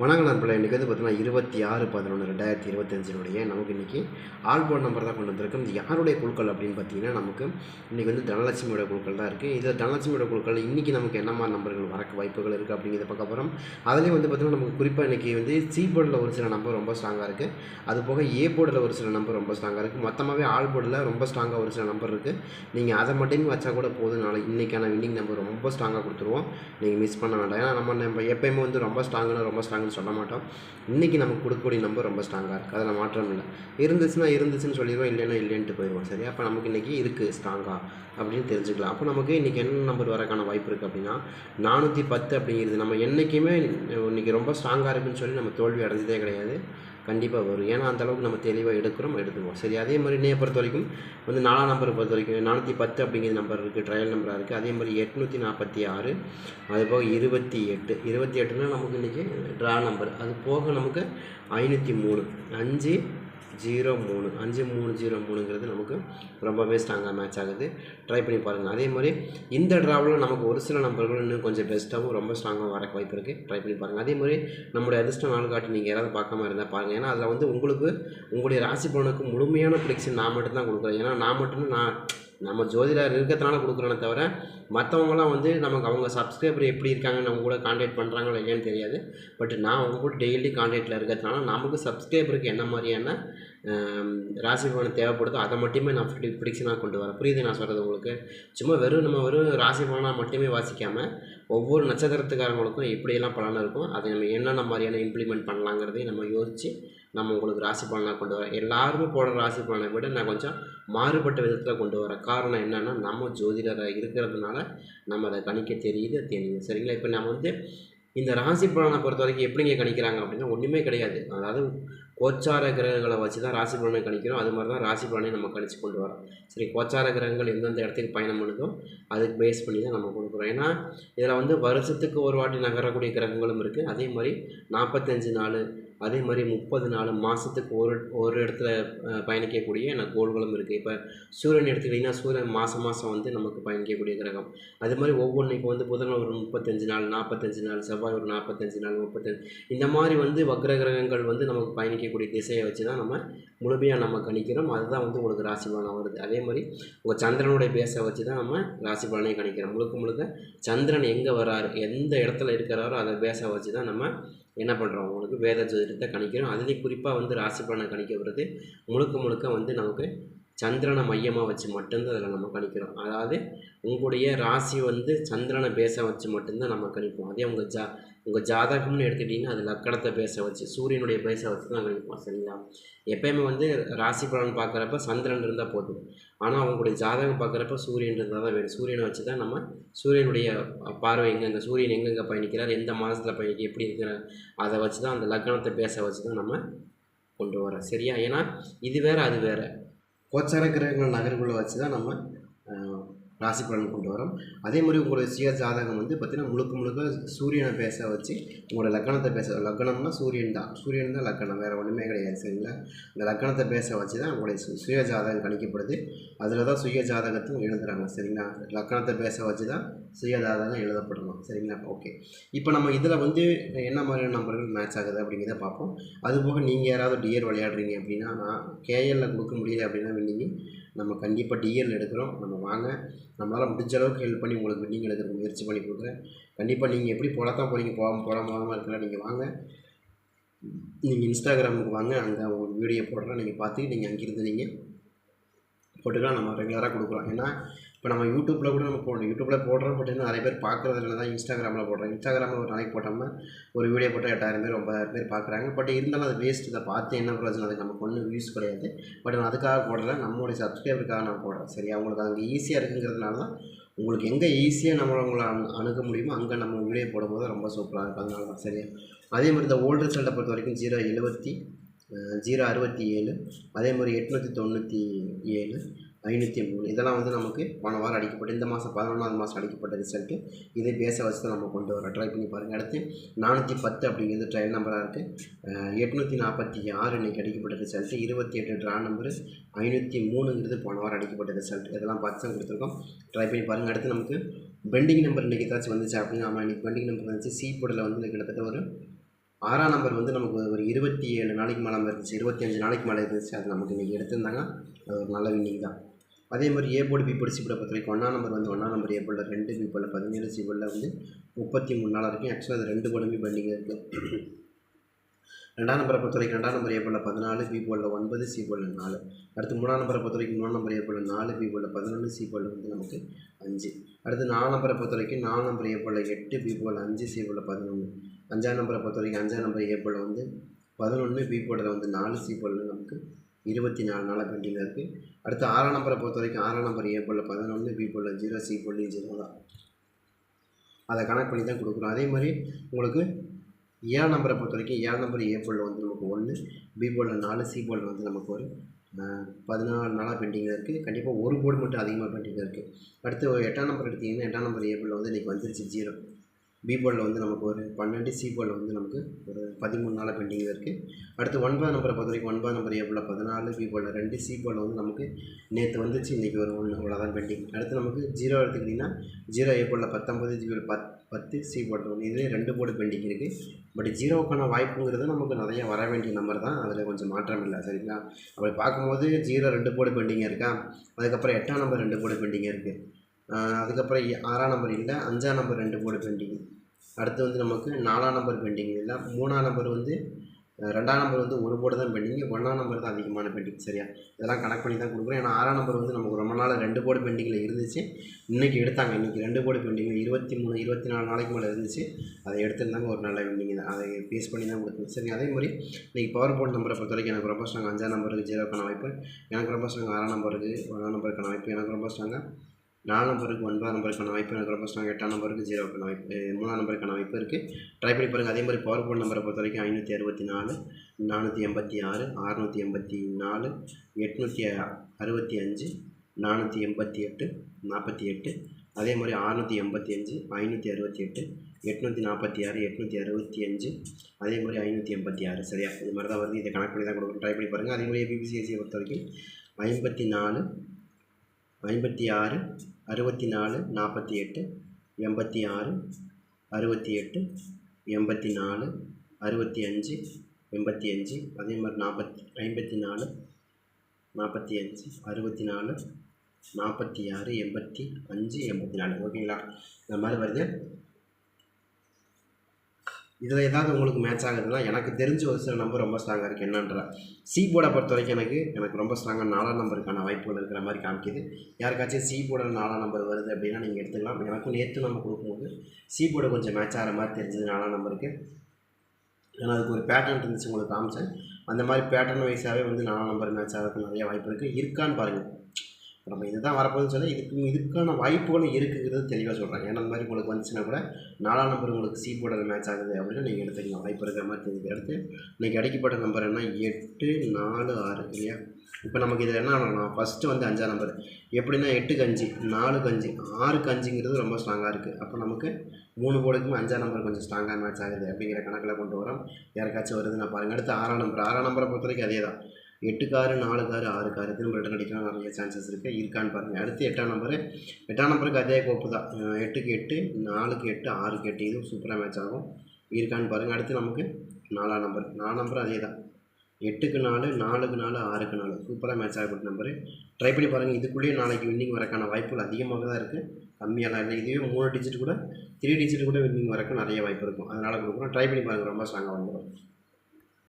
வணக்கம் நண்பர்களே இன்றைக்கி வந்து பார்த்தீங்கன்னா இருபத்தி ஆறு பதினொன்று ரெண்டாயிரத்தி இருபத்தஞ்சினுடைய நமக்கு இன்றைக்கி ஆல்போர்ட் நம்பர் தான் கொண்டு வந்திருக்கோம். இது யாருடைய குழுக்கள் அப்படின்னு பார்த்தீங்கன்னா நமக்கு இன்றைக்கி வந்து தனலட்சுமியோட குழுக்கள் தான் இருக்குது இதில் தனலட்சுமியோட குழுக்கள் இன்றைக்கி நமக்கு என்ன மாதிரி நம்பர்கள் வரக்கு வாய்ப்புகள் இருக்குது அப்படிங்கிறத பார்க்க போகிறோம் அதுலேயும் வந்து பார்த்திங்கன்னா நமக்கு குறிப்பாக இன்றைக்கி வந்து சி போர்டில் ஒரு சில நம்பர் ரொம்ப ஸ்ட்ராங்காக இருக்குது அது போக ஏ போர்டில் ஒரு சில நம்பர் ரொம்ப ஸ்ட்ராங்காக இருக்குது மொத்தமாகவே ஆல் போர்டில் ரொம்ப ஸ்ட்ராங்காக ஒரு சில நம்பர் இருக்குது நீங்கள் அதை மட்டுமே வச்சா கூட போதும். நாளை இன்றைக்கான வின்னிங் நம்பர் ரொம்ப ஸ்ட்ராங்காக கொடுத்துருவோம். நீங்கள் மிஸ் பண்ண வேண்டாம். ஏன்னா நம்ம நம்ம எப்பயுமே வந்து ரொம்ப ஸ்ட்ராங்குன்னா ரொம்ப இல்லைன்னு சொல்ல மாட்டோம். இன்றைக்கி நமக்கு கொடுக்கக்கூடிய நம்பர் ரொம்ப ஸ்ட்ராங்காக இருக்குது அதில் மாற்றம் இல்லை. இருந்துச்சுன்னா இருந்துச்சுன்னு சொல்லிடுவோம் இல்லைன்னா இல்லைன்ட்டு போயிடுவோம். சரி அப்போ நமக்கு இன்றைக்கி இருக்குது ஸ்ட்ராங்காக அப்படின்னு தெரிஞ்சுக்கலாம். அப்போ நமக்கு இன்றைக்கி என்ன நம்பர் வரக்கான வாய்ப்பு இருக்குது அப்படின்னா நானூற்றி பத்து அப்படிங்கிறது. நம்ம என்றைக்குமே இன்றைக்கி ரொம்ப ஸ்ட்ராங்காக இருக்குன்னு சொல்லி நம்ம தோல்வி அடைஞ்சதே கிடையாது. கண்டிப்பாக வரும். ஏன்னா அந்தளவுக்கு நம்ம தெளிவாக எடுக்கிறோம் எடுத்துக்குவோம். சரி அதே மாதிரி இன்னைய பொறுத்த வரைக்கும் வந்து நாலாம் நம்பரை பொறுத்த வரைக்கும் நானூற்றி பத்து அப்படிங்கிற நம்பர் இருக்குது ட்ரையல் நம்பராக இருக்குது அதே மாதிரி எட்நூற்றி நாற்பத்தி ஆறு அது போக இருபத்தி எட்டு. இருபத்தி எட்டுனா நமக்கு இன்றைக்கி ட்ரா நம்பர் அது போக நமக்கு ஐநூற்றி மூணு. அஞ்சு ஜீரோ மூணு அஞ்சு மூணு ஜீரோ மூணுங்கிறது நமக்கு ரொம்பவே ஸ்ட்ராங்காக மேட்ச் ஆகுது. ட்ரை பண்ணி பாருங்கள் அதே மாதிரி இந்த ட்ராவில் நமக்கு ஒரு சில நம்பர்கள் இன்னும் கொஞ்சம் பெஸ்ட்டாகவும் ரொம்ப ஸ்ட்ராங்காக வர வாய்ப்பு இருக்குது ட்ரை பண்ணி பாருங்கள் அதே மாதிரி நம்முடைய அதிர்ஷ்ட நாள் காட்டி நீங்கள் யாராவது பார்க்காம இருந்தால் பாருங்கள் ஏன்னா அதில் வந்து உங்களுக்கு உங்களுடைய ராசி பலனுக்கு முழுமையான ப்ரிடிக்ஷன் நான் மட்டும்தான் கொடுக்குறேன். ஏன்னா நான் மட்டும் நான் நம்ம ஜோதிடர் இருக்கிறதுனால கொடுக்குறோனே தவிர மற்றவங்களாம் வந்து நமக்கு அவங்க சப்ஸ்கிரைபர் எப்படி இருக்காங்க நம்ம கூட காண்டாக்ட் பண்ணுறாங்களோ இல்லையான்னு தெரியாது. பட் நான் அவங்க கூட டெய்லி காண்டாக்டில் இருக்கிறதுனால நமக்கு சப்ஸ்கிரைபருக்கு என்ன மாதிரியான ராசி பலன் தேவைப்படுதோ அதை மட்டுமே நான் ப்ரிடி ப்ரிடிக்ஷனாக கொண்டு வரேன். புரியுது நான் சொல்கிறது உங்களுக்கு? சும்மா வெறும் நம்ம வெறும் ராசி பலனாக மட்டுமே வாசிக்காமல் ஒவ்வொரு நட்சத்திரத்துக்காரங்களுக்கும் எப்படியெல்லாம் பலன் இருக்கும் அதை நம்ம என்னென்ன மாதிரியான இம்ப்ளிமெண்ட் பண்ணலாங்கிறதையும் நம்ம யோசித்து நம்ம உங்களுக்கு ராசி பலனாக கொண்டு வரேன். எல்லாருமே போடுற ராசி பலனை விட நான் கொஞ்சம் மாறுபட்ட விதத்தில் கொண்டு வர காரணம் என்னென்னா நம்ம ஜோதிடராக இருக்கிறதுனால நம்ம அதை கணிக்க தெரியுது தெரியுது. சரிங்களா? இப்போ நம்ம வந்து இந்த ராசி பலனை பொறுத்த வரைக்கும் எப்படிங்க கணிக்கிறாங்க அப்படின்னா ஒன்றுமே கிடையாது. அதாவது கோச்சார கிரகங்களை வச்சு தான் ராசி பலனை கணிக்கிறோம். அது மாதிரி தான் ராசி பலனை நம்ம கணிச்சு கொண்டு வரோம். சரி கோச்சார கிரகங்கள் எந்தெந்த இடத்துக்கு பயணம் பண்ணுதோ அதுக்கு பேஸ் பண்ணி தான் நம்ம கொடுக்குறோம். ஏன்னா இதில் வந்து வருஷத்துக்கு ஒரு வாட்டி நகரக்கூடிய கிரகங்களும் இருக்குது அதே மாதிரி நாற்பத்தஞ்சு நாள் அதே மாதிரி முப்பது நாள் மாதத்துக்கு ஒரு ஒரு இடத்துல பயணிக்கக்கூடிய நான் கோள்களும் இருக்குது இப்போ சூரியன் எடுத்துக்கிட்டிங்கன்னா சூரியன் மாதம் மாதம் வந்து நமக்கு பயணிக்கக்கூடிய கிரகம். அது மாதிரி ஒவ்வொன்று இப்போ வந்து புதன் ஒரு முப்பத்தஞ்சு நாள் நாற்பத்தஞ்சு நாள் செவ்வாய் ஒரு நாற்பத்தஞ்சு நாள் முப்பத்தஞ்சு. இந்த மாதிரி வந்து வக்ர கிரகங்கள் வந்து நமக்கு பயணிக்கக்கூடிய திசையை வச்சு தான் நம்ம முழுமையாக நம்ம கணிக்கிறோம். அதுதான் வந்து உங்களுக்கு ராசி பலனாக வருது. அதே மாதிரி உங்கள் சந்திரனுடைய பேஸை வச்சு தான் நம்ம ராசி பலனை கணிக்கிறோம். முழுக்க முழுக்க சந்திரன் எங்கே வராரு எந்த இடத்துல இருக்கிறாரோ அதை பேஸை வச்சு தான் நம்ம என்ன பண்ணுறோம் உங்களுக்கு வேத ஜோதிடத்தை கணிக்கிறோம். அதுலேயும் குறிப்பாக வந்து ராசி பலனை கணிக்கிறது முழுக்க முழுக்க வந்து நமக்கு சந்திரனை மையமாக வச்சு மட்டும்தான் அதில் நம்ம கணிக்கிறோம். அதாவது உங்களுடைய ராசி வந்து சந்திரனை பேச வச்சு மட்டும்தான் நம்ம கணிப்போம். அதே உங்கள் ஜா உங்கள் ஜாதகம்னு எடுத்துக்கிட்டிங்கன்னா அது லக்கணத்தை பேச வச்சு சூரியனுடைய பேச வச்சு தான் கணிப்போம் சரிங்களா? எப்பயுமே வந்து ராசி பலன் பார்க்குறப்ப சந்திரன் இருந்தால் போதும். ஆனால் அவங்களுடைய ஜாதகம் பார்க்குறப்ப சூரியன் இருந்தால் தான் வேணும். சூரியனை வச்சு தான் நம்ம சூரியனுடைய பார்வை எங்கெங்கே சூரியன் எங்கெங்கே பயணிக்கிறார் எந்த மாதத்தில் பயணிக்க எப்படி இருக்கிறார் அதை வச்சு தான் அந்த லக்கணத்தை பேச வச்சு தான் நம்ம கொண்டு வரோம் சரியா? ஏன்னா இது வேறு அது வேறு. கோச்சார கிரகங்கள் நகர்வுகளை வச்சு தான் நம்ம ராசி பலன் கொண்டு வரோம். அதே மாதிரி உங்களோட சுய ஜாதகம் வந்து பார்த்திங்கன்னா முழுக்க முழுக்க சூரியனை பேச வச்சு உங்களோட லக்கணத்தை பேச லக்கணம்னா சூரியன் தான். சூரியன் தான் லக்கணம் வேறு ஒன்றுமே கிடையாது சரிங்களா? இந்த லக்கணத்தை பேச வச்சு தான் உங்களுடைய சு சுய ஜாதகம் கணிக்கப்படுது. அதில் தான் சுய ஜாதகத்தையும் எழுதுகிறாங்க சரிங்களா? லக்கணத்தை பேச வச்சு தான் சுய ஜாதகம் எழுதப்படணும் சரிங்களா? ஓகே. இப்போ நம்ம இதில் வந்து என்ன மாதிரியான நம்பர்கள் மேட்ச் ஆகுது அப்படிங்கிறத பார்ப்போம். அதுபோக நீங்கள் யாராவது டிஎர் விளையாடுறீங்க அப்படின்னா நான் கேஎல்ல கொடுக்க முடியல அப்படின்னா வின்னிங்க நம்ம கண்டிப்பாக டிஎல் எடுக்கிறோம். நம்ம வாங்க. நம்மளால் முடிஞ்ச அளவுக்கு ஹெல்ப் பண்ணி உங்களுக்கு வின்னிங் எடுக்கிற முயற்சி பண்ணி கொடுக்குறேன். கண்டிப்பாக நீங்கள் எப்படி போடத்தான் போகிறீங்க போகாமல் போடாமல் இருக்கலாம். நீங்கள் வாங்க. நீங்கள் இன்ஸ்டாகிராமுக்கு வாங்க. அங்கே உங்களுக்கு வீடியோ போடுறேன் நீங்கள் பார்த்து நீங்கள் அங்கிருந்து நீங்கள் போட்டுக்கலாம். நம்ம ரெகுலராக கொடுக்குறோம் ஏன்னா இப்போ நம்ம யூடியூப்பில் கூட நம்ம போடணும் யூடியூப்பில் போடுறோம் பட் இன்னும் நிறைய பேர் பார்க்குறதுல தான் இன்ஸ்டாகிராமில் போடுறோம். இன்ஸ்டாகிராமில் ஒரு நாளைக்கு போட்டோம்னா ஒரு வீடியோ போட்டால் எட்டாயிரம் பேர் ஒன்பதாயிரம் பேர் பார்க்குறாங்க. பட் இருந்தாலும் அது வேஸ்ட் இதை பார்த்து என்ன பிரச்சனை அதுக்கு நமக்கு ஒன்றும் யூஸ் கிடையாது. பட் நான் அதுக்காக போடல நம்மளுடைய சப்ஸ்கிரைபருக்காக நான் போடுறேன். சரி அவங்களுக்கு அங்கே ஈஸியாக இருக்குங்கிறதுனால தான் உங்களுக்கு எங்கே ஈஸியாக நம்ம உங்களை அணுக முடியுமோ அங்கே நம்ம வீடியோ போடும்போது ரொம்ப சூப்பராக இருக்கும். அதனால தான் சரியா? அதே மாதிரி இந்த ஓல்டு ரிசல்ட்டை பொறுத்த வரைக்கும் ஜீரோ எழுபத்தி ஜீரோ அறுபத்தி ஏழு அதே மாதிரி எட்நூற்றி தொண்ணூற்றி ஏழு ஐநூற்றி மூணு இதெல்லாம் வந்து நமக்கு போன வாரம் அடிக்கப்பட்ட இந்த மாதம் பதினொன்றாவது மாதம் அடிக்கப்பட்ட ரிசல்ட்டு இதை பேச வச்சு தான் நம்ம கொண்டு வரோம் ட்ரை பண்ணி பாருங்கள் அடுத்து நானூற்றி பத்து அப்படிங்கிறது ட்ரையல் நம்பராக இருக்குது எட்நூற்றி நாற்பத்தி ஆறு இன்றைக்கி அடிக்கப்பட்ட ரிசல்ட்டு இருபத்தி எட்டு ட்ரா நம்பரு ஐநூற்றி மூணுங்கிறது போன வாரம் அடிக்கப்பட்ட ரிசல்ட் இதெல்லாம் பார்த்து தான் கொடுத்துருக்கோம். ட்ரை பண்ணி பாருங்கள் அடுத்து நமக்கு பெண்டிங் நம்பர் இன்றைக்கி ஏதாச்சும் வந்துச்சு அப்படின்னா நம்ம இன்றைக்கி பெண்டிங் நம்பர் வந்துச்சு. சி போர்டில் வந்து கிட்டத்தட்ட ஒரு ஆறாம் நம்பர் வந்து நமக்கு ஒரு இருபத்தி ஏழு நாளைக்கு மேலே இருந்துச்சு இருபத்தி அஞ்சு நாளைக்கு மேலே இருந்துச்சு. அது நமக்கு இன்றைக்கி எடுத்திருந்தாங்க. அது ஒரு நல்ல வின்னிங் தான். அதே மாதிரி A board B board C போர்டை பொறுத்த வரைக்கும் நம்பர் வந்து ஒன்றாம் நம்பர் ஏ போர்டில் ரெண்டு பி போர்டில் பதினேழு சி போர்டில் வந்து முப்பத்தி மூணு நாளாக இருக்கும். ஆக்சுவலாக அது ரெண்டு போர்டுமே பெண்டிங் இருக்குது ரெண்டாம் நம்பரை பொறுத்த வரைக்கும் ரெண்டாம் நம்பர் ஏ போர்டில் பதினாலு பி போர்டில் ஒன்பது சி போர்டில் நாலு. அடுத்து மூணாம் நம்பரை பொறுத்த வரைக்கும் மூணாம் நம்பர் ஏ போர்டில் நாலு பி போர்டில் பதினொன்று சி போர்டில் வந்து நமக்கு அஞ்சு. அடுத்து நாலு நம்பரை பொறுத்த வரைக்கும் நாலாம் நம்பர் ஏ போர்டில் எட்டு பி போர்டில் அஞ்சு சி போர்டில் பதினொன்று. அஞ்சாம் நம்பரை பொறுத்த வரைக்கும் அஞ்சாம் நம்பர் ஏ போர்டில் வந்து பதினொன்று பி போர்டில் வந்து நாலு சி போர்டில் நமக்கு இருபத்தி நாலு நாளாக பெண்டிங்காக இருக்குது அடுத்து ஆறாம் நம்பரை பொறுத்த வரைக்கும் ஆறாம் நம்பர் ஏ போல் பதினொன்று B pole zero C pole zero தான். அதை கனெக்ட் பண்ணி தான் கொடுக்குறோம். அதே மாதிரி உங்களுக்கு ஏழாம் நம்பரை பொறுத்த வரைக்கும் ஏழாம் நம்பர் ஏ போர்டில் வந்து நமக்கு ஒன்று பி போர்டில் நாலு சி போர்டில் வந்து நமக்கு ஒரு பதினாலு நாளாக பெண்டிங்கில் இருக்குது கண்டிப்பாக ஒரு போர்டு மட்டும் அதிகமாக பெண்டிங்கில் இருக்குது அடுத்து ஒரு எட்டாம் நம்பர் எடுத்தீங்கன்னா எட்டாம் நம்பர் ஏ வந்து இன்றைக்கி வந்துருச்சு ஜீரோ பி போர்டில் வந்து நமக்கு ஒரு பன்னெண்டு சி போர்டில் வந்து நமக்கு ஒரு பதிமூணு நாளாக பெண்டிங்கில் இருக்குது அடுத்து ஒன்பது நம்பரை பொறுத்த வரைக்கும் ஒன்பது நம்பர் எவ்வளோ பதினாலு பி போர்டில் ரெண்டு சி போர்டில் வந்து நமக்கு நேற்று வந்துச்சு இன்றைக்கி ஒரு ஒன்று அவ்வளோதான் பெண்டிங் அடுத்து நமக்கு ஜீரோ எடுத்துக்கிட்டிங்கன்னா ஜீரோ ஏ போர்டில் பத்தொம்பது ஜி பத் பத்து சி போர்டில் ஒன்று இதுலேயே ரெண்டு போர்டு பெண்டிங் இருக்குது பட் ஜீரோவுக்கான வாய்ப்புங்கிறது நமக்கு நிறைய வர வேண்டிய நம்பர் தான். அதில் கொஞ்சம் மாற்றம் இல்லை சரிங்களா? அப்படி பார்க்கும்போது ஜீரோ ரெண்டு போர்டு பெண்டிங்காக இருக்கா? அதுக்கப்புறம் எட்டாம் நம்பர் ரெண்டு போர்டு பெண்டிங்காக இருக்குது அதுக்கப்புறம் ஆறாம் நம்பர் இல்லை அஞ்சாம் நம்பர் ரெண்டு போர்டு பெண்டிங் அடுத்து வந்து நமக்கு நாலாம் நம்பர் பெண்டிங் இல்லை. மூணாம் நம்பர் வந்து ரெண்டாம் நம்பர் வந்து ஒரு போர்டு தான் பெண்டிங் ஒன்றாம் நம்பர் தான் அதிகமான பெண்டிங் சரியா? இதெல்லாம் கனெக்ட் பண்ணி தான் கொடுக்குறோம். ஏன்னா ஆறாம் நம்பர் வந்து நமக்கு ரொம்ப நாள் ரெண்டு போர்டு பெண்டிங்கில் இருந்துச்சு. இன்றைக்கி எடுத்தாங்க. இன்றைக்கி ரெண்டு போர்டு பெண்டிங்கில் இருபத்தி மூணு இருபத்தி நாலு நாளைக்கு மேலே இருந்துச்சு. அதை எடுத்துருந்தாங்க. ஒரு நல்ல பெண்டிங் தான். அதை பேஸ் பண்ணி தான் கொடுத்தோம். சரி அதே மாதிரி இன்றைக்கி பவர் போர்டு நம்பரை பொறுத்த வரைக்கும் எனக்கு ரொம்ப ஸ்ட்ராங் அஞ்சாம் நம்பருக்கு ஜீரோக்கான வாய்ப்பு. எனக்கு ரொம்ப ஸ்ட்ராங் ஆறாம் நம்பருக்கு ஒன்றாம் நம்பருக்கான வாய்ப்பு. எனக்கு ரொம்ப ஸ்ட்ராங்காக நாலு நம்பருக்கு ஒன்பதாம் நம்பருக்கான வாய்ப்பு எனக்கு ரொம்ப ஸ்ட்ராங் எட்டாம் நம்பருக்கு ஜீரோக்கான வாய்ப்பு மூணாம் நம்பருக்கான வாய்ப்பு இருக்குது ட்ரை பண்ணி பாருங்கள் அதே மாதிரி பவர் போர்ட் நம்பரை பொறுத்த வரைக்கும் ஐநூற்றி அறுபத்தி நாலு நானூற்றி எண்பத்தி ஆறு அறுநூற்றி எண்பத்தி நாலு எட்நூற்றி அறுபத்தி அஞ்சு நானூற்றி எண்பத்தி எட்டு நாற்பத்தி எட்டு. அதே மாதிரி அறுநூற்றி எண்பத்தி அஞ்சு ஐநூற்றி அறுபத்தி எட்டு எட்நூற்றி நாற்பத்தி ஆறு எட்நூற்றி அறுபத்தி அஞ்சு. அதே மாதிரி ஐநூற்றி எண்பத்தி ஆறு. சரியா? இது மாதிரி தான் வருது. இதை கனெக்ட் பண்ணி தான் கொடுக்குறோம் ட்ரை பண்ணி பாருங்கள் அதே மாதிரி பிபிசிஎஸ்சியை பொறுத்த வரைக்கும் ஐம்பத்தி நாலு ஐம்பத்தி ஆறு அறுபத்தி நாலு நாற்பத்தி எட்டு எண்பத்தி ஆறு அறுபத்தி எட்டு எண்பத்தி நாலு அறுபத்தி அஞ்சு எண்பத்தி அஞ்சு அதே மாதிரி நாற்பத்தி ஐம்பத்தி நாலு நாற்பத்தி அஞ்சு அறுபத்தி நாலு நாற்பத்தி ஆறு எண்பத்தி அஞ்சு எண்பத்தி நாலு. ஓகேங்களா? இந்த மாதிரி வருது. இதில் ஏதாவது உங்களுக்கு மேட்ச் ஆகுதுன்னா எனக்கு தெரிஞ்ச ஒரு சில நம்பர் ரொம்ப ஸ்ட்ராங்காக இருக்குது என்னன்ற? சி போர்டை பொறுத்த வரைக்கும் எனக்கு எனக்கு ரொம்ப ஸ்ட்ராங்காக நாலாம் நம்பருக்கான வாய்ப்புகள் இருக்கிற மாதிரி காமிக்குது. யாருக்காச்சும் சி போர்டில் நாலாம் நம்பர் வருது அப்படின்னா நீங்கள் எடுத்துக்கலாம். எனக்கும் நேற்று நம்ம கொடுக்கும்போது சி போர்டு கொஞ்சம் மேட்ச் ஆகிற மாதிரி தெரிஞ்சது நாலாம் நம்பருக்கு ஏன்னா அதுக்கு ஒரு பேட்டர்ன் இருந்துச்சு உங்களுக்கு காமிச்சேன். அந்த மாதிரி பேட்டர்ன் வைஸாகவே வந்து நாலாம் நம்பர் மேட்ச் ஆகிறதுக்கு நிறைய வாய்ப்பு இருக்குது இருக்கான்னு பாருங்கள் இப்போ நம்ம இதுதான் வரப்போகுதுன்னு சொன்னால் இதுக்கு இதுக்கான வாய்ப்புகளும் இருக்குங்கிறது தெளிவாக சொல்கிறாங்க ஏன்னா அந்த மாதிரி உங்களுக்கு வந்துச்சுன்னா கூட நாலாம் நம்பர் உங்களுக்கு சி போர்டில் மேட்ச் ஆகுது அப்படின்னா நீங்கள் எடுத்துக்கலாம் வாய்ப்பு இருக்கிற மாதிரி தெரியுது. அடுத்து இன்றைக்கி அடிக்கப்பட்ட நம்பர் என்ன? எட்டு நாலு ஆறு இல்லையா? இப்போ நமக்கு இதில் என்ன பண்ணலாம் ஃபஸ்ட்டு வந்து அஞ்சாம் நம்பர் எப்படின்னா எட்டுக்கு அஞ்சு நாலுக்கு அஞ்சு ஆறுக்கு அஞ்சுங்கிறது ரொம்ப ஸ்ட்ராங்காக இருக்குது அப்போ நமக்கு மூணு போர்டுக்குமே அஞ்சாம் நம்பர் கொஞ்சம் ஸ்ட்ராங்காக மேட்ச் ஆகுது அப்படிங்கிற கணக்கில் கொண்டு வரோம். யாருக்காச்சும் வருதுன்னா பாருங்கள் அடுத்து ஆறாம் நம்பர் ஆறாம் நம்பரை பொறுத்த வரைக்கும் அதே தான் எட்டு காரு நாலு காரு ஆறு காரு திரும்ப ரிட்டன் அடிக்கலாம் நிறைய சான்சஸ் இருக்குது இருக்கான்னு பாருங்கள் அடுத்து எட்டாம் நம்பரு எட்டாம் நம்பருக்கு அதே கோப்பு தான். எட்டுக்கு எட்டு நாலுக்கு எட்டு ஆறுக்கு எட்டு. இதுவும் சூப்பராக மேட்ச் ஆகும். இருக்கான்னு பாருங்கள் அடுத்து நமக்கு நாலாம் நம்பர் நாலாம் நம்பர் அதே தான். எட்டுக்கு நாலு நாலுக்கு நாலு ஆறுக்கு நாலு. சூப்பராக மேட்ச் ஆகப்பட்ட நம்பரு ட்ரை பண்ணி பாருங்கள் இதுக்குள்ளேயே நாளைக்கு வின்னிங் வரக்கான வாய்ப்புகள் அதிகமாக தான் இருக்குது கம்மியாலாம் இல்லை. இதுவே மூணு டிஜிட் கூட த்ரீ டிஜிட் கூட வின்னிங் வரக்கு நிறைய வாய்ப்பு இருக்கும். அதனால் கொடுக்குறோம் ட்ரை பண்ணி பாருங்கள் ரொம்ப ஸ்ட்ராங்காக வந்துடும்